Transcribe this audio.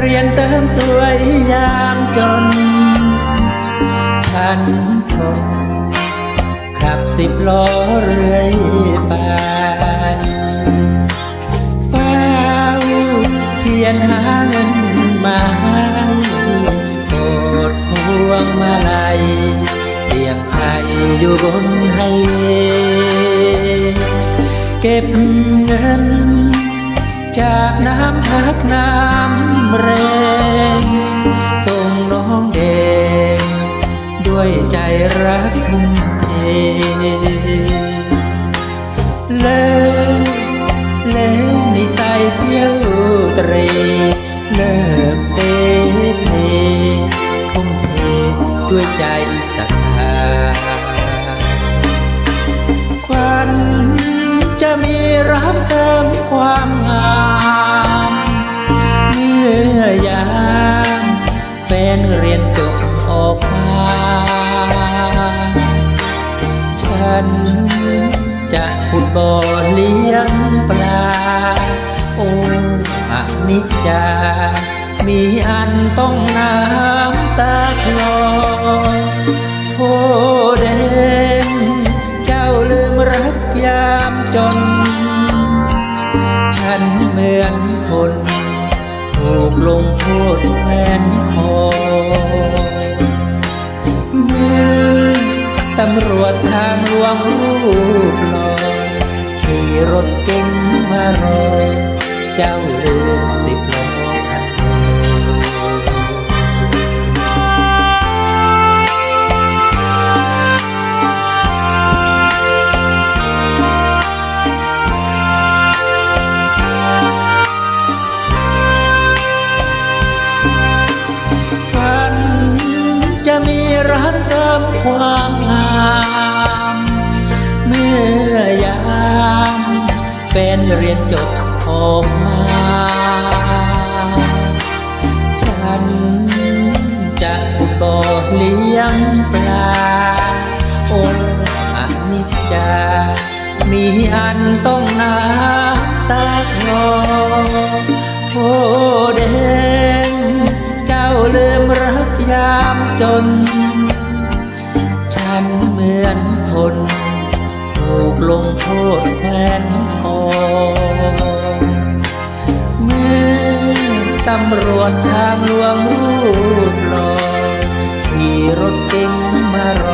เรียนเติมสวยยามจน ฉันทนขับสิบล้อเรื่อยไปเฝ้าเพียรหาเงินมาให้โปรดพวงมาลัยเตียงไทยอยู่บนไฮเวย์เก็บเงินจากน้ำพักน้ำ รักทุ่มเทแล้วแล้วนี่ไตเที่ยวเตรเลิกเสเพทุ่มเทด้วยใจสัก บ่อเลี้ยงปลา โอ้อนิจจา มีอันต้องน้ำตาคลอโทแดงเจ้าลืมรักยามจน ฉันเหมือนคนถูกลงโทษแทนคอเมื่อตำรวจทางหลวงรูปหล่อ รถเก๋งมารอเจ้าลืมสิบล้อคันเดิมฝันจะมีร้านเสริมความงาม แฟนเรียนจบออกมา ฉันจะบ่อเลี้ยงปลาโอ้อนิจจา มีอันต้องน้ำตาคลอโทแดงเจ้าลืมรักยามจน ฉันเหมือนคน ลงโทษแฟนคอเมื่อตำรวจทางหลวงรูปหล่อขี่รถเก๋งมารอ